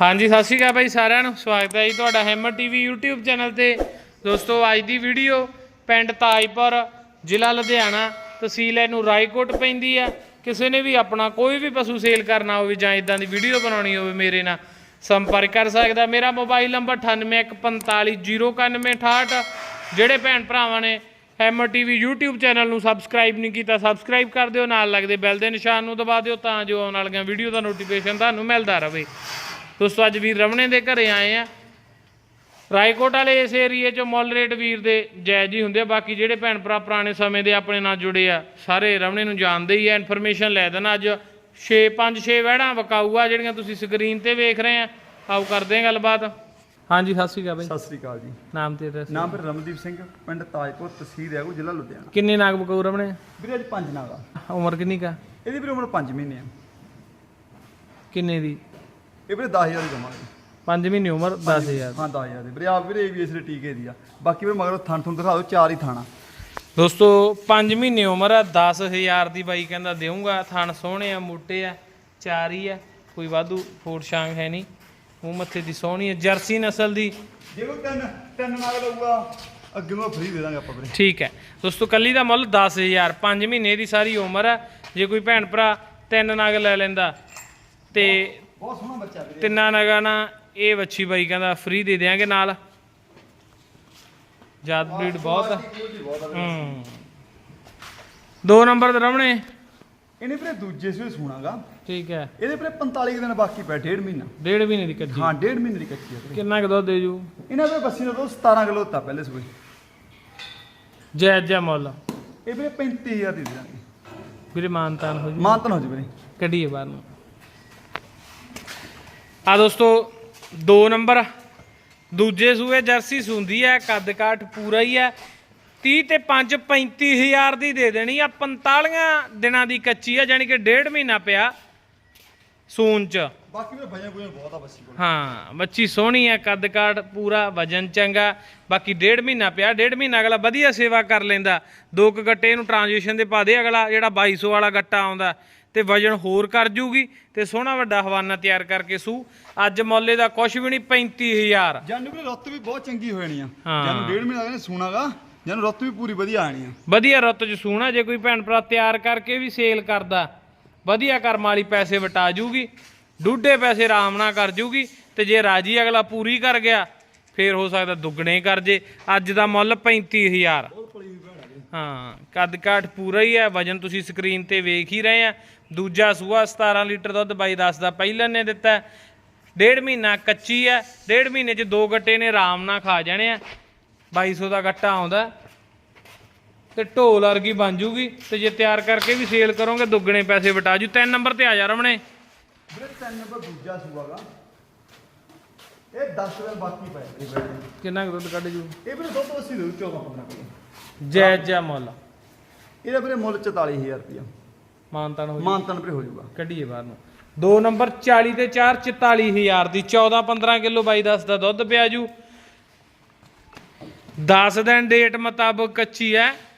ਹਾਂਜੀ, ਸਤਿ ਸ਼੍ਰੀ ਅਕਾਲ ਭਾਈ ਸਾਰਿਆਂ ਨੂੰ। ਸਵਾਗਤ ਹੈ ਜੀ ਤੁਹਾਡਾ ਹੈਮਰ ਟੀਵੀ YouTube ਚੈਨਲ ਤੇ। ਦੋਸਤੋ, ਅੱਜ ਦੀ ਵੀਡੀਓ ਪਿੰਡ ਤਾਜਪੁਰ ਜ਼ਿਲ੍ਹਾ ਲੁਧਿਆਣਾ, ਤਹਿਸੀਲ ਇਹਨੂੰ ਰਾਏਕੋਟ ਪੈਂਦੀ ਆ। ਕਿਸੇ ਨੇ ਵੀ ਆਪਣਾ ਕੋਈ ਵੀ ਪਸ਼ੂ ਸੇਲ ਕਰਨਾ ਹੋਵੇ ਜਾਂ ਇਦਾਂ ਦੀ ਵੀਡੀਓ ਬਣਾਉਣੀ ਹੋਵੇ, ਮੇਰੇ ਨਾਲ ਸੰਪਰਕ ਕਰ ਸਕਦਾ। ਮੇਰਾ ਮੋਬਾਈਲ ਨੰਬਰ 9815409168 ਜਿਹੜੇ ਭੈਣ ਭਰਾਵਾਂ ਨੇ ਹੈਮਰ ਟੀਵੀ YouTube ਚੈਨਲ ਨੂੰ ਸਬਸਕ੍ਰਾਈਬ ਨਹੀਂ ਕੀਤਾ, ਸਬਸਕ੍ਰਾਈਬ ਕਰ ਦਿਓ। ਨਾਲ ਲੱਗਦੇ ਬੈਲ ਦੇ ਨਿਸ਼ਾਨ ਨੂੰ ਦਬਾ ਦਿਓ ਤਾਂ ਜੋ ਆਉਣ ਵਾਲੀਆਂ ਵੀਡੀਓ ਦਾ ਨੋਟੀਫਿਕੇਸ਼ਨ ਤੁਹਾਨੂੰ ਮਿਲਦਾ ਰਹੇ। ਦੋਸਤੋ ਅੱਜ ਵੀਰ ਰਮਣੇ ਦੇ ਘਰੇ ਆਏ ਆ। ਰਾਏਕੋਟ ਵਾਲੇ ਇਸ ਏਰੀਏ 'ਚ ਮੁੱਲ ਰੇਟ ਵੀਰ ਦੇ ਜਾਇਜ਼ ਹੀ ਹੁੰਦੇ ਆ। ਬਾਕੀ ਜਿਹੜੇ ਭੈਣ ਭਰਾ ਪੁਰਾਣੇ ਸਮੇਂ ਦੇ ਆਪਣੇ ਨਾਲ ਜੁੜੇ ਆ ਸਾਰੇ ਰਮਣੇ ਨੂੰ ਜਾਣਦੇ ਹੀ ਆ। ਇਨਫੋਰਮੇਸ਼ਨ ਲੈ ਦੇਣਾ ਅੱਜ। 6 5 6 ਵਹਿੜਾਂ ਵਕਾਊ ਆ ਜਿਹੜੀਆਂ ਤੁਸੀਂ ਸਕਰੀਨ ਤੇ ਵੇਖ ਰਹੇ ਆ। ਆਓ ਕਰਦੇ ਆ ਗੱਲਬਾਤ। ਹਾਂਜੀ ਸਤਿ ਸ਼੍ਰੀ ਅਕਾਲ ਬਾਈ। ਸਤਿ ਸ੍ਰੀ ਅਕਾਲ ਜੀ। ਨਾਮ ਤੇ ਐਡਰੈਸ ਨਾਮ ਫਿਰ ਰਮਨਦੀਪ ਸਿੰਘ ਪਿੰਡ ਤਾਜਪੁਰ ਤਹਿਸੀਲ ਹੈ ਜ਼ਿਲ੍ਹਾ ਲੁਧਿਆਣਾ। ਕਿੰਨੇ ਨਾਗ ਵਕਾਊ ਰਮਣੇ? ਵੀਰੇ ਅੱਜ ਪੰਜ ਨਾਗਾ ਉਮਰ ਕਿੰਨੀ ਕਾ ਇਹਦੀ ਵੀਰੇ ਉਮਰ 5 ਮਹੀਨੇ ਆ। ਕਿੰਨੇ ਦੀ? ਇਹ ਵੀਰੇ 10000 ਦੀ ਕਮਾਂਗੇ 5 ਮਹੀਨੇ ਉਮਰ 10000 ਹਾਂ 10000 ਦੀ। ਵੀਰੇ ਆਪ ਵੀਰੇ ਏਵੀਐਸ ਦੇ ਟੀਕੇ ਦੀ ਆ। ਬਾਕੀ ਵੀਰੇ ਮਗਰ ਥਣ ਥਣ ਦਿਖਾ ਦਿਓ ਚਾਰ ਹੀ ਥਾਣਾ। ਦੋਸਤੋ 5 ਮਹੀਨੇ ਉਮਰ ਆ 10000 ਦੀ ਬਾਈ ਕਹਿੰਦਾ ਦੇਊਂਗਾ। ਥਣ ਸੋਹਣੇ ਆ ਮੋਟੇ ਆ ਚਾਰ ਹੀ ਆ ਕੋਈ ਵਾਧੂ ਫੋੜ ਸ਼ਾਂਗ ਹੈ ਨਹੀਂ। ਮੂੰਹ ਮੱਥੇ ਦੀ ਸੋਹਣੀ ਹੈ ਜਰਸੀ ਨਸਲ ਦੀ। ਜੇ ਤਿੰਨ ਤਿੰਨ ਨਾਗ ਲਊਗਾ। ਅੱਗੇ ਨੂੰ ਫ੍ਰੀ ਦੇ ਦਾਂਗੇ ਆਪਾਂ ਵੀਰੇ। ਠੀਕ ਹੈ। ਦੋਸਤੋ ਕੱਲੀ ਦਾ ਮੁੱਲ 10000 5 ਮਹੀਨੇ ਦੀ ਸਾਰੀ ਉਮਰ ਆ। ਜੇ ਕੋਈ ਭੈਣ ਭਰਾ ਤਿੰਨ ਨਗ ਲੈ ਲੈਂਦਾ ਤੇ ਬਹੁਤ ਸੋਹਣਾ ਬੱਚਾ ਵੀਰੇ। ਤਿੰਨਾਂ ਨਗਾਂ ਨਾਲ ਇਹ ਵੱਛੀ ਬਾਈ ਕਹਿੰਦਾ ਫ੍ਰੀ ਦੇ ਦੇਾਂਗੇ ਨਾਲ। ਜਾਤ ਬਰੀਡ ਬਹੁਤ ਆ। ਹੂੰ। ਦੋ ਨੰਬਰ ਤੇ ਰਮਣੇ। ਇਹਨੇ ਵੀਰੇ ਦੂਜੇ ਸੂਏ ਸੁਣਾਗਾ। ਠੀਕ ਹੈ। ਇਹਦੇ ਵੀਰੇ 45 ਕੁ ਦਿਨ ਬਾਕੀ ਪਏ ਡੇਢ ਮਹੀਨਾ। ਡੇਢ ਮਹੀਨੇ ਦੀ ਕੱਚੀ ਹਾਂ ਡੇਢ ਮਹੀਨੇ ਦੀ ਕੱਚੀ ਵੀਰੇ। ਕਿੰਨਾ ਕੁ ਦੁੱਧ ਦੇ ਜੂ? ਇਹਨਾਂ ਵੀਰੇ ਬੱਸੀ ਦਾ ਦੁੱਧ 17 ਕਿਲੋ ਦਿੱਤਾ ਪਹਿਲੇ ਸੂਏ। ਜਾਇਜ਼ ਜਿਹਾ ਮੁੱਲ। ਇਹ ਵੀਰੇ 35000 ਦੀ ਦੇ ਦਾਂਗੇ। ਵੀਰੇ ਮਾਨਤਾਨ ਹੋ ਜੂ। ਮਾਨਤਨ ਹੋ ਜੀ ਵੀਰੇ। ਕੱਢੀਏ ਬਾਹਰ ਨੂੰ। ਆ ਦੋਸਤੋ ਦੋ ਨੰਬਰ ਦੂਜੇ ਸੂਏ ਜਰਸੀ ਸੁੰਦੀ ਹੈ ਕੱਦ ਕਾਠ ਪੂਰਾ ਹੀ ਹੈ 30 ਤੇ 5 35000 ਦੀ ਦੇ ਦੇਣੀ ਆ 45 ਦਿਨਾਂ ਦੀ ਕੱਚੀ ਆ ਯਾਨੀ ਕਿ ਡੇਢ ਮਹੀਨਾ ਪਿਆ ਸੂਨ ਚ। ਬਾਕੀ ਵੀਰੇ ਭਜਨ ਭੁਜਨ ਬਹੁਤ ਆ ਕੋਲ। ਹਾਂ ਬੱਚੀ ਸੋਹਣੀ ਹੈ ਕੱਦ ਕਾਠ ਪੂਰਾ ਵਜਨ ਚੰਗਾ। ਬਾਕੀ ਡੇਢ ਮਹੀਨਾ ਪਿਆ ਡੇਢ ਮਹੀਨਾ ਅਗਲਾ ਵਧੀਆ ਸੇਵਾ ਕਰ ਲੈਂਦਾ। ਦੋ ਕੁ ਗੱਟੇ ਇਹਨੂੰ ਟ੍ਰਾਂਜੀਸ਼ਨ ਦੇ ਪਾ ਦੇ ਅਗਲਾ ਜਿਹੜਾ 2200 ਵਾਲਾ ਗੱਟਾ ਆਉਂਦਾ। ਤੇ ਵਜਨ ਹੋਰ ਕਰ ਜੂਗੀ ਤੇ ਸੋਹਣਾ ਵੱਡਾ ਹਵਾਨਾ ਤਿਆਰ ਕਰਕੇ ਸੂ। ਅੱਜ ਮੁੱਲੇ ਦਾ ਕੁਛ ਵੀ ਨਹੀਂ 35000 ਜਾਨੂੰ ਵੀ ਰੁੱਤ ਵੀ ਬਹੁਤ ਚੰਗੀ ਹੋ ਜਾਣੀ ਆ। ਜਾਨੂੰ ਡੇਢ ਮਹੀਨਾ ਕਹਿੰਦੇ ਸੁਣਾਗਾ ਜਾਨੂੰ ਰੁੱਤ ਵੀ ਪੂਰੀ ਵਧੀਆ ਆਣੀ ਆ। ਵਧੀਆ ਰੁੱਤ ਚ ਸੂਣਾ ਜੇ ਕੋਈ ਭੈਣ ਭਰਾ ਤਿਆਰ ਕਰਕੇ ਵੀ ਸੇਲ ਕਰਦਾ ਵਧੀਆ ਕਰਮ ਵਾਲੀ ਪੈਸੇ ਵਟਾ ਜੂਗੀ ਡੂਢੇ ਪੈਸੇ ਆਰਾਮ ਨਾਲ ਕਰ ਜੂਗੀ ਤੇ ਜੇ ਰਾਜੀ ਅਗਲਾ ਪੂਰੀ ਕਰ ਗਿਆ ਫੇਰ ਹੋ ਸਕਦਾ ਦੁੱਗਣੇ ਕਰ ਜੇ ਅੱਜ ਦਾ ਮੁੱਲ 35000 ਹਾਂ ਕੱਦ ਕਾਠ ਪੂਰਾ ਹੀ ਹੈ, ਵਜਨ ਤੁਸੀਂ ਸਕਰੀਨ ਤੇ ਵੇਖ ਹੀ ਰਹੇ ਆ। ਦੂਜਾ ਸੂਆ 17 ਲੀਟਰ ਦੁੱਧ ਬਾਈ ਦੱਸਦਾ ਪਹਿਲਾਂ ਨੇ ਦਿੱਤਾ। ਡੇਢ ਮਹੀਨਾ ਕੱਚੀ ਹੈ, ਡੇਢ ਮਹੀਨੇ ਚ ਦੋ ਗੱਟੇ ਨੇ ਆਰਾਮ ਨਾਲ ਖਾ ਜਾਣੇ ਆ। 2200 ਦਾ ਗੱਟਾ ਆਉਂਦਾ। ਤੇ ਢੋਲ ਵਰਗੀ ਬਣ ਜੂਗੀ, ਤੇ ਜੇ ਤਿਆਰ ਕਰਕੇ ਵੀ ਸੇਲ ਕਰੋਗੇ, ਦੁੱਗਣੇ ਪੈਸੇ ਵਟਾ ਜੂ। ਤਿੰਨ ਨੰਬਰ ਤੇ ਆ ਜਾ ਰਮਣੇ। ਵੀਰੇ, ਤਿੰਨ ਨੰਬਰ ਦੂਜਾ ਸੂਆਗਾ ਇਹ 10 ਦਿਨ ਬਾਕੀ ਪਏ ਇਹ ਵੀਰੇ। ਕਿੰਨਾ ਕੁ ਦੁੱਧ ਕੱਢ ਜੂ? ਇਹ ਵੀਰੇ ਦੁੱਧ ਅਸੀਂ ਦੇ 14 15 ਕਿਲੋ। ਜਾਇਜ਼ ਜਿਹਾ ਮੁੱਲ। ਇਹਦਾ ਵੀਰੇ ਮੁੱਲ 44000 ਰੁਪਇਆ। ਮਾਨਤਾਨ ਹੋ ਜੂ। ਮਾਨਤਨ ਵੀਰੇ ਹੋ ਜਾਊਗਾ ਕੱਢੀਏ ਬਾਹਰ ਨੂੰ। ਦੋ ਨੰਬਰ 40 ਤੇ 4 44000 ਦੀ 14 15 ਕਿਲੋ ਬਾਈ ਦੱਸ ਦਾ ਦੁੱਧ ਪਿਆ ਜੂ। 10 ਦਿਨ ਡੇਟ ਮੁਤਾਬਕ ਕੱਚੀ ਹੈ।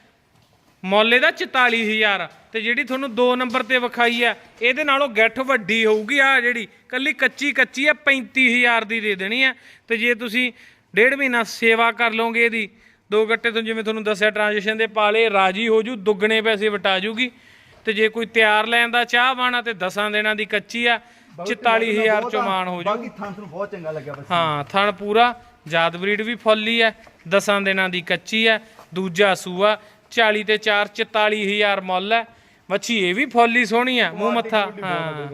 ਮੁੱਲ ਇਹਦਾ 44000 ਤੇ ਜਿਹੜੀ ਤੁਹਾਨੂੰ ਦੋ ਨੰਬਰ ਤੇ ਵਿਖਾਈ ਹੈ ਇਹਦੇ ਨਾਲੋਂ ਗਿੱਠ ਵੱਡੀ ਹੋਊਗੀ ਆ ਜਿਹੜੀ ਕੱਲੀ ਕੱਚੀ ਕੱਚੀ ਹੈ 35000 ਦੀ ਦੇ ਦੇਣੀ ਹੈ। ਤੇ ਜੇ ਤੁਸੀਂ ਡੇਢ ਮਹੀਨਾ ਸੇਵਾ ਕਰ ਲਓਗੇ ਇਹਦੀ ਦੋ ਗੱਟੇ ਤੋਂ ਜਿਵੇਂ ਤੁਹਾਨੂੰ ਦੱਸਿਆ ਟ੍ਰਾਂਜੀਸ਼ਨ ਦੇ ਪਾਲੇ ਰਾਜੀ ਹੋ ਜੂ ਦੁੱਗਣੇ ਪੈਸੇ ਵਟਾ ਜੂਗੀ। ਤੇ ਜੇ ਕੋਈ ਤਿਆਰ ਲੈਣ ਦਾ ਚਾਹ ਬਾਣਾ ਤੇ 10 ਦਿਨਾਂ ਦੀ ਕੱਚੀ ਆ 44000 ਚੋਂ ਮਾਨ ਹੋ ਜੂ। ਬਾਕੀ ਥਾਂ ਨੂੰ ਬਹੁਤ ਚੰਗਾ ਲੱਗਿਆ ਬਸ। ਹਾਂ ਥਣ ਪੂਰਾ ਜਾਤ ਬਰੀਡ ਵੀ ਫੁੱਲੀ ਐ ਦਸਾਂ ਦਿਨਾਂ ਦੀ ਕੱਚੀ ਐ ਦੂਜਾ ਸੂਆ 40 ਤੇ 4 44000 ਮੁੱਲ ਐ ਵੱਛੀ ਇਹ ਵੀ ਫੁੱਲੀ ਸੋਹਣੀ ਐ ਮੂੰਹ ਮੱਥਾ ਹਾਂ।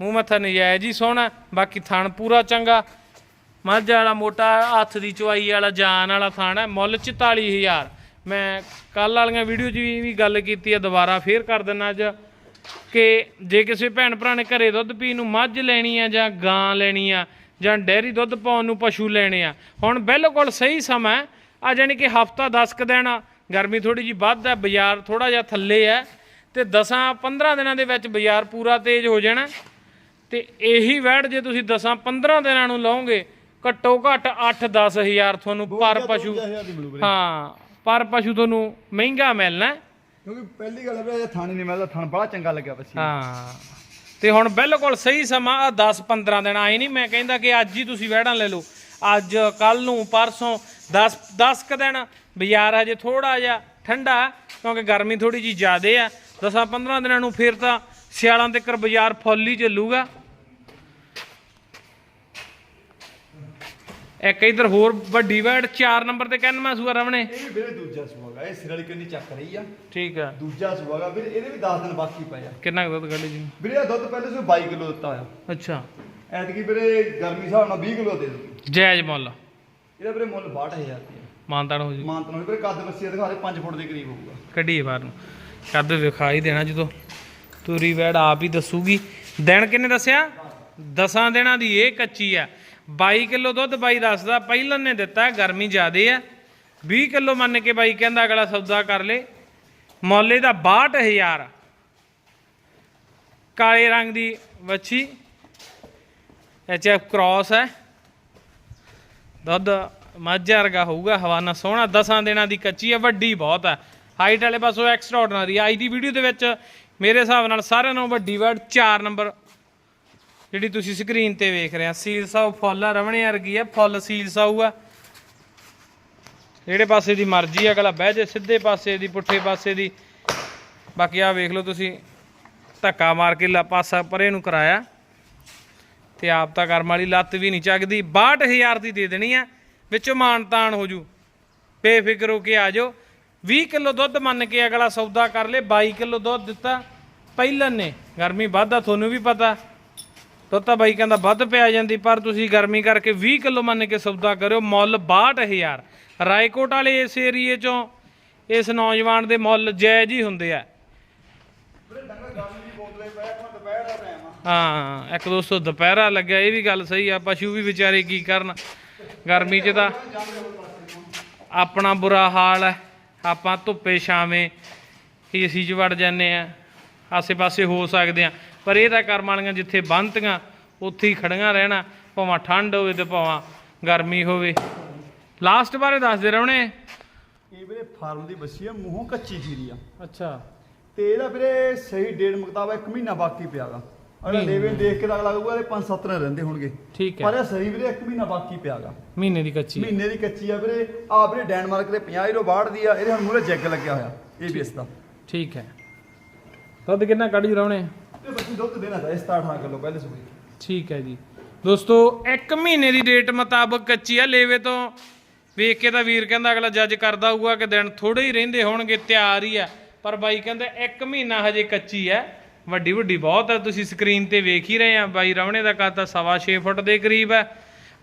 ਮੂੰਹ ਮੱਥਾ ਨਜਾਇਜ਼ ਹੀ ਸੋਹਣਾ ਬਾਕੀ ਥਣ ਪੂਰਾ ਚੰਗਾ। ਮੱਝ ਵਾਲਾ ਮੋਟਾ ਹੱਥ ਦੀ ਚਵਾਈ ਵਾਲਾ ਜਾਨ ਵਾਲਾ ਥਣ ਐ ਮੁੱਲ 44000 ਮੈਂ ਕੱਲ ਵਾਲੀਆਂ ਵੀਡੀਓ 'ਚ ਵੀ ਗੱਲ ਕੀਤੀ ਐ ਦੁਬਾਰਾ ਫੇਰ ਕਰ ਦਿੰਨਾ ਅੱਜ। ਕਿ ਜੇ ਕਿਸੇ ਭੈਣ ਭਰਾ ਨੇ ਘਰੇ ਦੁੱਧ ਪੀਣ ਨੂੰ ਮੱਝ ਲੈਣੀ ਆ ਜਾਂ ਗਾਂ ਲੈਣੀ ਆ ਜਾਂ ਡੈਰੀ ਦੁੱਧ ਪਾਉਣ ਨੂੰ ਪਸ਼ੂ ਲੈਣੇ ਆ ਹੁਣ ਬਿਲਕੁਲ ਸਹੀ ਸਮਾਂ ਹੈ। ਆ ਜਾਣੀ ਕਿ ਹਫਤਾ 10 ਕ ਦਿਨ ਗਰਮੀ ਥੋੜੀ ਜੀ ਵੱਧ ਹੈ ਬਾਜ਼ਾਰ ਥੋੜਾ ਜਿਹਾ ਥੱਲੇ ਹੈ ਤੇ 10 15 ਦਿਨਾਂ ਦੇ ਵਿੱਚ ਬਾਜ਼ਾਰ ਪੂਰਾ ਤੇਜ਼ ਹੋ ਜਾਣਾ। ਤੇ ਇਹੀ ਵੈੜ ਜੇ ਤੁਸੀਂ 10 15 ਦਿਨਾਂ ਨੂੰ ਲਓਗੇ ਘੱਟੋ ਘੱਟ 8 10000 ਤੁਹਾਨੂੰ ਪਰ ਪਸ਼ੂ 50000 ਦੀ ਮਿਲੂ ਵੀਰੇ। ਹਾਂ ਪਰ ਪਸ਼ੂ ਤੁਹਾਨੂੰ ਮਹਿੰਗਾ ਮਿਲਣਾ। ਹੈ। ਕਿਉਂਕਿ ਪਹਿਲੀ ਗੱਲ ਵੀਰੇ ਥਾਣੀ ਨਹੀਂ ਮਿਲਦਾ ਥਣ ਬੜਾ ਚੰਗਾ ਲੱਗਿਆ ਬੱਸੀ ਹਾਂ ਤੇ ਹੁਣ ਬਿਲਕੁਲ ਸਹੀ ਸਮਾਂ ਆ 10 15 ਦਿਨ ਆਏ ਨਹੀਂ ਮੈਂ ਕਹਿੰਦਾ ਕਿ ਅੱਜ ਹੀ ਤੁਸੀਂ ਵਹਿੜਾਂ ਲੈ ਲਓ। ਅੱਜ ਕੱਲ ਨੂੰ ਪਰਸੋਂ 10 10 ਕ ਦਿਨ ਬਾਜ਼ਾਰ ਹਜੇ ਥੋੜਾ ਜਿਹਾ ਠੰਡਾ ਕਿਉਂਕਿ ਗਰਮੀ ਥੋੜੀ ਜੀ ਜ਼ਿਆਦੇ ਆ। 10 15 ਦਿਨਾਂ ਨੂੰ ਫਿਰ ਤਾਂ ਸਿਆਲਾਂ ਤੱਕ ਬਾਜ਼ਾਰ ਫੁੱਲ ਹੀ ਚੱਲੂਗਾ। ਇੱਕ ਇਧਰ ਹੋਰ ਵੱਡੀ ਵੈੜ 4 ਨੰਬਰ ਤੇ ਕਹਿੰਨਵਾ ਸੂਆ ਰਵਣੇ। ਇਹ ਵੀ ਵੀਰੇ ਦੂਜਾ ਸੂਆਗਾ ਇਹ ਸਿਰ ਵਾਲੀ ਕੰਨੀ ਚੱਕ ਰਹੀ ਆ। ਠੀਕ ਆ। ਦੂਜਾ ਸੂਆਗਾ ਵੀਰੇ ਇਹਦੇ ਵੀ 10 ਦਿਨ ਬਾਕੀ ਪਏ ਆ। ਕਿੰਨਾ ਕੁ ਦੁੱਧ ਕੱਢੀ ਜੀ? ਵੀਰੇ ਇਹ ਦੁੱਧ ਪਹਿਲੇ ਸੋ 22 ਕਿਲੋ ਦਿੱਤਾ ਹੋਇਆ। ਅੱਛਾ। ਐਤਕੀ ਵੀਰੇ ਗਰਮੀ ਹਿਸਾਬ ਨਾਲ 20 ਕਿਲੋ ਦੇ ਦੂਗੀ ਜਾਇਜ਼ ਮੁੱਲ। ਇਹਦਾ ਵੀਰੇ ਮੁੱਲ 62000 ਰੁਪਏ ਮਾਨਤਾਨ ਹੋ ਜੀ। ਮਾਨਤਨ ਹੋਈ ਵੀਰੇ ਕੱਦ ਬੱਸੀ ਦਿਖਾ ਦੇ 5 ਫੁੱਟ ਦੇ ਕਰੀਬ ਹੋਊਗਾ। ਕੱਢੀਏ ਬਾਹਰ ਨੂੰ। ਕੱਦ ਵਿਖਾਈ ਦੇਣਾ ਜਦੋਂ। ਤੂਰੀ ਵੈੜ ਆਪ ਹੀ ਦੱਸੂਗੀ। ਦਿਨ ਕਿੰਨੇ ਦੱਸਿਆ? ਦਸਾਂ ਦਿਨਾਂ ਦੀ ਇਹ ਕੱਚੀ ਆ। 22 ਕਿਲੋ ਦੁੱਧ ਬਾਈ ਦੱਸਦਾ ਪਹਿਲਾਂ ਨੇ ਦਿੱਤਾ ਗਰਮੀ ਜ਼ਿਆਦੇ ਆ। 20 ਕਿਲੋ ਮੰਨ ਕੇ ਬਾਈ ਕਹਿੰਦਾ ਅਗਲਾ ਸੌਦਾ ਕਰ ਲੇ। ਮੁੱਲ ਇਹਦਾ 62000 ਕਾਲੇ ਰੰਗ ਦੀ ਵੱਛੀ। ਐਚਐਫ ਕ੍ਰਾਸ ਹੈ। ਦੁੱਧ ਮਾਝਾ ਵਰਗਾ ਹੋਊਗਾ, ਹਵਾਨਾ ਸੋਹਣਾ, ਦਸਾਂ ਦਿਨਾਂ ਦੀ ਕੱਚੀ ਹੈ ਵੱਡੀ ਬਹੁਤ ਹੈ ਹਾਈਟ ਵਾਲੇ ਪਾਸੋਂ ਐਕਸਟਰਾਆਰਡਨਰੀ ਅੱਜ ਦੀ ਵੀਡੀਓ ਦੇ ਵਿੱਚ ਮੇਰੇ ਹਿਸਾਬ ਨਾਲ ਸਾਰਿਆਂ ਨਾਲੋਂ ਵੱਡੀ ਵਰਡ 4 ਨੰਬਰ ਜਿਹੜੀ ਤੁਸੀਂ ਸਕਰੀਨ ਤੇ ਵੇਖ ਰਹੇ ਆ ਸੀਲ ਸਾਊ ਫੁੱਲ ਰਵਣੇ ਵਰਗੀ ਆ, ਫੁੱਲ ਸੀਲ ਸਾਊ ਆ। ਜਿਹੜੇ ਪਾਸੇ ਦੀ ਮਰਜ਼ੀ ਆ ਅਗਲਾ ਬਹਿ ਜੇ ਸਿੱਧੇ ਪਾਸੇ ਦੀ, ਪੁੱਠੇ ਪਾਸੇ ਦੀ। ਬਾਕੀ ਆ ਵੇਖ ਲਓ ਤੁਸੀਂ, ਧੱਕਾ ਮਾਰ ਕੇ ਲਾ ਪਾਸਾ ਪਰੇ ਨੂੰ ਕਰਾਇਆ। ਤੇ ਆਪ ਤਾਂ ਕਰਮ ਵਾਲੀ ਲੱਤ ਵੀ ਨਹੀਂ ਚੱਕਦੀ। 62000 ਦੀ ਦੇ ਦੇਣੀ ਆ। ਵਿੱਚੋਂ ਮਾਨ ਤਾਨ ਹੋ ਜੂ। ਬੇਫਿਕਰ ਹੋ ਕੇ ਆ ਜਾਓ। 20 ਕਿਲੋ ਦੁੱਧ ਮੰਨ ਕੇ ਅਗਲਾ ਸੌਦਾ ਕਰ ਲੇ 22 ਕਿਲੋ ਦੁੱਧ ਦਿੱਤਾ। ਪਹਿਲਨ ਨੇ, ਗਰਮੀ ਵੱਧਦਾ ਤੁਹਾਨੂੰ ਵੀ ਪਤਾ। ਦੁੱਧ ਤਾਂ ਬਾਈ ਕਹਿੰਦਾ ਵੱਧ ਪਿਆ ਜਾਂਦੀ, ਪਰ ਤੁਸੀਂ ਗਰਮੀ ਕਰਕੇ 20 ਕਿਲੋ ਮੰਨ ਕੇ ਸੌਦਾ ਕਰਿਓ, ਮੁੱਲ 62000 ਰਾਏਕੋਟ ਵਾਲੇ ਇਸ ਏਰੀਏ ਚੋਂ ਇਸ ਨੌਜਵਾਨ ਦੇ ਮੁੱਲ ਜਾਇਜ਼ ਹੀ ਹੁੰਦੇ ਆ। ਹਾਂ, ਇੱਕ ਦੋਸਤੋ ਦੁਪਹਿਰਾ ਲੱਗਿਆ, ਇਹ ਵੀ ਗੱਲ ਸਹੀ ਆ, ਪਸ਼ੂ ਵੀ ਵਿਚਾਰੇ ਕੀ ਕਰਨ। ਗਰਮੀ 'ਚ ਤਾਂ ਆਪਣਾ ਬੁਰਾ ਹਾਲ ਹੈ। ਆਪਾਂ ਧੁੱਪੇ ਛਾਵੇਂ ਏਸੀ 'ਚ ਵੜ ਜਾਂਦੇ ਆ ਆਸੇ-ਪਾਸੇ ਹੋ ਸਕਦੇ ਆ ਪਰ ਇਹ ਤਾਂ ਕਰਮ ਵਾਲੀਆਂ ਜਿੱਥੇ ਬੰਨਤੀਆਂ ਉੱਥੇ ਹੀ ਖੜੀਆਂ ਰਹਿਣਾ ਭਾਵੇਂ ਠੰਡ ਹੋਵੇ ਤੇ ਭਾਵੇਂ ਗਰਮੀ ਹੋਵੇ। ਲਾਸਟ ਬਾਰੇ ਦੱਸਦੇ ਰਹਣੇ। ਇਹ ਵੀਰੇ ਫਾਰਮ ਦੀ ਬੱਸੀ ਆ ਮੂੰਹੋਂ ਕੱਚੀ ਖੀਰੀ ਆ। ਅੱਛਾ। ਤੇ ਇਹਦਾ ਵੀਰੇ ਸਹੀ ਡੇਢ ਮੁਕਤਾਬਾ ਇੱਕ ਮਹੀਨਾ ਬਾਕੀ ਪਿਆਗਾ। ਅਗਲਾ। ਲੇਵੇ ਦੇਖ ਕੇ ਤਾਂ ਅਗਲਾ ਕਹੂਗਾ ਇਹ 5-7 ਦਿਨ ਰਹਿੰਦੇ ਹੋਣਗੇ। ਠੀਕ ਪਰ ਹੈ ਇਹ ਸਹੀ ਵੀਰੇ ਇੱਕ ਮਹੀਨਾ ਬਾਕੀ ਪਿਆਗਾ। ਮਹੀਨੇ ਦੀ ਕੱਚੀ ਮਹੀਨੇ ਦੀ ਕੱਚੀ ਆ ਵੀਰੇ। ਆ ਵੀਰੇ ਡੈਨਮਾਰਕ ਦੇ 50 ਯੂਰੋ ਬਾੜ ਦੀ ਆ ਇਹਦੇ ਹੁਣ ਮੂਰੇ ਜੈਗ ਲੱਗਿਆ ਹੋਇਆ ਇਸ ਦਾ। ਠੀਕ ਹੈ। ਦੁੱਧ ਕਿੰਨਾ ਕੱਢ ਜੂ ਰਹਣੇ? ਇਹ ਬੱਚੀ ਦੁੱਧ ਦੇਣਾ ਦਾ 17 ਕਿਲੋ ਪਹਿਲੇ ਸੂਈ ਠੀਕ ਹੈ ਜੀ। ਦੋਸਤੋ 1 ਮਹੀਨੇ ਦੀ ਡੇਟ ਮੁਤਾਬਕ ਕੱਚੀ ਆ ਲੇਵੇ ਤੋਂ। ਵੇਖ ਕੇ ਤਾਂ ਵੀਰ ਕਹਿੰਦਾ ਅਗਲਾ ਜੱਜ ਕਰਦਾ ਹੋਊਗਾ ਕਿ ਦਿਨ ਥੋੜੇ ਹੀ ਰਹਿੰਦੇ ਹੋਣਗੇ ਤਿਆਰ ਹੀ ਆ। ਪਰ ਬਾਈ ਕਹਿੰਦਾ 1 ਮਹੀਨਾ ਹਜੇ ਕੱਚੀ ਹੈ। ਵੱਡੀ ਵੱਡੀ ਬਹੁਤ ਹੈ ਤੁਸੀਂ ਸਕਰੀਨ ਤੇ ਵੇਖ ਹੀ ਰਹੇ ਆ। ਬਾਈ ਰਵਣੇ ਦਾ ਕੱਦ ਤਾਂ ਸਵਾ ਛੇ ਫੁੱਟ ਦੇ ਕਰੀਬ ਹੈ।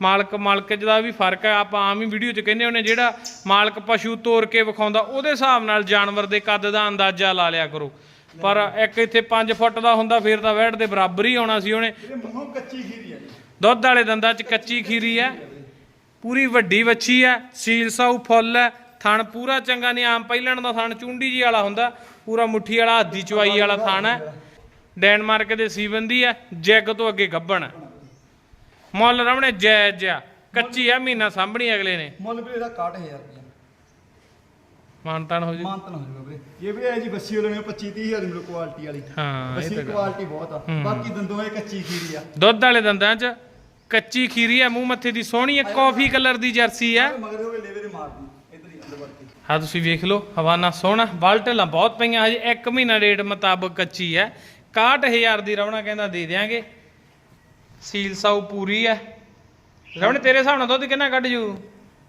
ਮਾਲਕ ਮਾਲਕ ਦਾ ਵੀ ਫ਼ਰਕ ਹੈ ਆਪਾਂ ਆਮ ਹੀ ਵੀਡੀਓ 'ਚ ਕਹਿੰਦੇ ਹੁੰਦੇ ਜਿਹੜਾ ਮਾਲਕ ਪਸ਼ੂ ਤੋਰ ਕੇ ਵਿਖਾਉਂਦਾ ਉਹਦੇ ਹਿਸਾਬ ਨਾਲ ਜਾਨਵਰ ਦੇ ਕੱਦ ਦਾ ਅੰਦਾਜ਼ਾ ਲਾ ਲਿਆ ਕਰੋ। ਪਰ ਇੱਕ ਇੱਥੇ 5 ਫੁੱਟ ਦਾ ਹੁੰਦਾ ਫਿਰ ਤਾਂ ਵੈਟ ਦੇ ਬਰਾਬਰ ਹੀ ਆਉਣਾ ਸੀ ਉਹਨੇ। ਮੂੰਹੋਂ ਕੱਚੀ ਖੀਰੀ ਦੁੱਧ ਵਾਲੇ ਦੰਦਾਂ 'ਚ ਕੱਚੀ ਖੀਰੀ ਹੈ। ਪੂਰੀ ਵੱਡੀ ਵੱਛੀ ਹੈ ਸੀਲ ਸਾਊ ਫੁੱਲ ਹੈ। ਥਣ ਪੂਰਾ ਚੰਗਾ ਨਹੀਂ ਆਮ ਪਹਿਲਣ ਦਾ ਥਣ ਚੁੰਡੀ ਜੀ ਵਾਲਾ ਹੁੰਦਾ ਪੂਰਾ ਮੁੱਠੀ ਵਾਲਾ ਹੱਦੀ ਚਵਾਈ ਵਾਲਾ ਥਣ ਹੈ। ਡੈਨਮਾਰਕ ਦੇ ਸੀਬੰਦੀ ਹੈ ਜੈਗ ਤੋਂ ਅੱਗੇ ਗੱਬਣ। ਮੁੱਲ ਰਵਣੇ ਜਾਇਜ਼ ਆ ਕੱਚੀ ਆ ਮਹੀਨਾ ਸਾਂਭਣੀ ਅਗਲੇ ਨੇ। ਮੁੱਲ ਵੀਰੇ ਇਹਦਾ 61000 ਰੁਪਏ ਮਾਨਤਾਨ ਹੋ ਜੀ। ਮਾਨਤਨ ਹੋ ਜਾਊਗਾ ਵੀਰੇ। ਇਹ ਵੀ ਹੈ ਜੀ ਬੱਸੀ ਵਾਲੇ ਨੇ 25 30000 ਦੀ ਕੁਆਲਿਟੀ ਵਾਲੀ। ਹਾਂ ਇਹ ਤਾਂ। ਕੁਆਲਿਟੀ ਬਹੁਤ ਆ। ਬਾਕੀ ਦੰਦੋਂ ਇਹ ਕੱਚੀ ਖੀਰੀ ਆ। ਦੁੱਧ ਵਾਲੇ ਦੰਦਾਂ 'ਚ ਕੱਚੀ ਖੀਰੀ ਹੈ ਮੂੰਹ ਮੱਥੇ ਦੀ ਸੋਹਣੀ ਹੈ ਕਾਫੀ ਕਲਰ ਦੀ ਜਰਸੀ ਹੈ ਮਗਰ ਹੋਵੇ ਲੇਵੇ ਦੇ ਮਾਰਦੀ ਇਧਰ ਹੀ ਅੰਦਰ ਵੜ ਕੇ ਹਾਂ ਤੁਸੀਂ ਵੇਖ ਲਓ ਹਵਾਨਾ ਸੋਹਣਾ ਬਾਲਟਲਾਂ ਬਹੁਤ ਪਈਆਂ ਹਜੇ 1 ਮਹੀਨਾ ਰੇਟ ਮੁਤਾਬਕ ਕੱਚੀ ਹੈ 61000 ਦੀ ਰਵਣਾ ਕਹਿੰਦਾ ਦੇ ਦਿਆਂਗੇ। ਸੀਲ ਸਾਊ ਪੂਰੀ ਹੈ ਰਵਣ ਤੇਰੇ ਹਿਸਾਬ ਨਾਲ ਦੁੱਧ ਕਿੰਨਾ ਕੱਢ ਜੂ?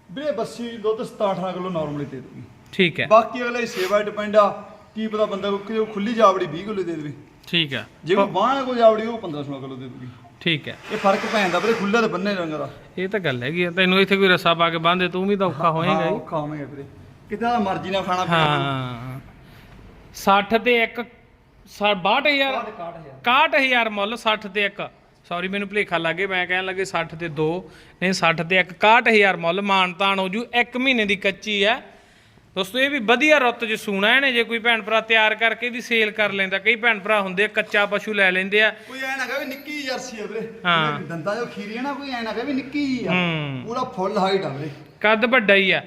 ਵੀਰੇ ਬੱਸੀ ਦੁੱਧ 17 ਕਿਲੋ ਨਾਰਮਲੀ ਦੇ ਦੂਗੀ ਠੀਕ ਹੈ ਬਾਕੀ ਅਗਲੇ ਸੇਵਾ ਡਿਪੈਂਡ ਆ ਕੀ ਪਤਾ ਬੰਦਾ ਕੋਈ ਖੁੱਲੀ ਜਾਵੜੀ 20 ਕਿਲੋ ਦੇ ਦੇਵੇ। ਠੀਕ ਹੈ ਜੇ ਕੋਈ ਬਾਹਰ ਕੋਈ ਜਾਵੜੀ ਉਹ 1500 ਕਿਲੋ ਦੇ ਦੂਗੀ ਠੀਕ ਹੈ ਇਹ ਫ਼ਰਕ ਪੈਂਦਾ ਵੀਰੇ ਖੁੱਲੇ ਤੇ ਬੰਨੇ ਰੰਗ ਦਾ। ਇਹ ਤਾਂ ਗੱਲ ਹੈਗੀ ਆ ਤੈਨੂੰ ਇੱਥੇ ਕੋਈ ਰੱਸਾ ਪਾ ਕੇ ਬੰਨ੍ਹਦੇ ਤੂੰ ਵੀ ਤਾਂ ਔਖਾ ਹੋਏਗਾ ਹਾਂ, ਹੋਵੇਗਾ ਵੀਰੇ। ਕਿਤੇ ਦਾ ਮਰਜ਼ੀ ਨਾਲ ਖਾਣਾ ਪੀਣਾ ਹਾਂ। 60 ਤੇ 1 62000 61000 ਮੁੱਲ 60 ਤੇ 1 ਸੌਰੀ ਮੈਨੂੰ ਭੁਲੇਖਾ ਲੱਗੇ ਮੈਂ ਕਹਿਣ ਲੱਗੇ 60 ਤੇ 2 ਨਹੀਂ 60 ਤੇ 1 61000 ਮੁੱਲ ਮਾਨਤਾਨ ਹੋ ਜੂ 1 ਮਹੀਨੇ ਦੀ ਕੱਚੀ ਹੈ। ਦੋਸਤੋ ਇਹ ਵੀ ਵਧੀਆ ਰੁੱਤ 'ਚ ਸੂਣਾ ਇਹਨੇ ਜੇ ਕੋਈ ਭੈਣ ਭਰਾ ਤਿਆਰ ਕਰਕੇ ਵੀ ਸੇਲ ਕਰ ਲੈਂਦਾ ਕਈ ਭੈਣ ਭਰਾ ਹੁੰਦੇ ਆ ਕੱਚਾ ਪਸ਼ੂ ਲੈ ਲੈਂਦੇ ਆ। ਕੋਈ ਐ ਨਾ ਕਹੇ ਵੀ ਨਿੱਕੀ ਜਰਸੀ ਆ ਵੀਰੇ। ਹਾਂ। ਦੰਦਾਂ ਜੋ ਖੀਰੀ ਆ ਨਾ ਕੋਈ ਐ ਨਾ ਕਹੇ ਵੀ ਨਿੱਕੀ ਆ। ਹੂੰ। ਪੂਰਾ ਫੁੱਲ ਹਾਈਟ ਆ ਵੀਰੇ। ਕੱਦ ਵੱਡਾ ਹੀ ਆ।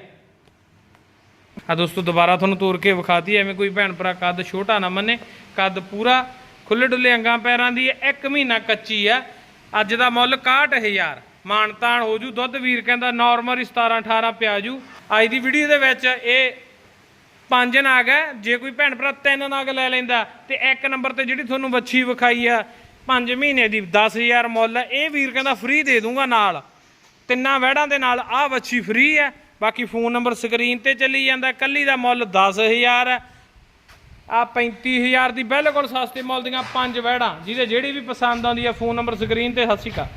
ਆ ਦੋਸਤੋ, ਦੁਬਾਰਾ ਤੁਹਾਨੂੰ ਤੋਰ ਕੇ ਵਿਖਾਤੀ, ਐਵੇਂ ਕੋਈ ਭੈਣ ਭਰਾ ਕੱਦ ਛੋਟਾ ਨਾ ਮੰਨੇ, ਕੱਦ ਪੂਰਾ ਖੁੱਲੇ ਡੁੱਲੇ ਅੰਗਾਂ ਪੈਰਾਂ ਦੀ ਹੈ, ਇੱਕ ਮਹੀਨਾ ਕੱਚੀ ਆ। ਅੱਜ ਦਾ ਮੁੱਲ 61000 ਮਾਨਤਾਨ ਹੋ ਜੂ, ਦੁੱਧ ਵੀਰ ਕਹਿੰਦਾ ਨਾਰਮਲ ਹੀ 17 18 ਪਿਆ ਜੂ। ਅੱਜ ਦੀ ਵੀਡੀਓ ਦੇ ਵਿੱਚ ਇਹ ਪੰਜ ਨਾਗ ਹੈ, ਜੇ ਕੋਈ ਭੈਣ ਭਰਾ ਤਿੰਨ ਨਾਗ ਲੈ ਲੈਂਦਾ, ਤੇ ਇੱਕ ਨੰਬਰ ਤੇ ਜਿਹੜੀ ਤੁਹਾਨੂੰ ਵੱਛੀ ਵਿਖਾਈ ਆ 5 ਮਹੀਨੇ ਦੀ 10000 ਮੁੱਲ ਹੈ। ਇਹ ਵੀਰ ਕਹਿੰਦਾ ਫ੍ਰੀ ਦੇ ਦੂੰਗਾ ਨਾਲ। ਤਿੰਨਾਂ ਵਹਿੜਾਂ ਦੇ ਨਾਲ ਆਹ ਵੱਛੀ ਫ੍ਰੀ ਹੈ। ਬਾਕੀ ਫੋਨ ਨੰਬਰ ਸਕਰੀਨ ਤੇ ਚੱਲੀ ਜਾਂਦਾ, ਕੱਲੀ ਦਾ ਮੁੱਲ 10000 ਹੈ। ਆ 35000 ਦੀ ਬਿਲਕੁਲ ਸਸਤੇ ਮੁੱਲ ਦੀਆਂ ਪੰਜ ਵਹਿੜਾਂ, ਜਿਹਦੇ ਜਿਹੜੀ ਵੀ ਪਸੰਦ ਆਉਂਦੀ ਹੈ ਫੋਨ ਨੰਬਰ ਸਕਰੀਨ ਤੇ, ਸਤਿ ਸ਼੍ਰੀ ਅਕਾਲ।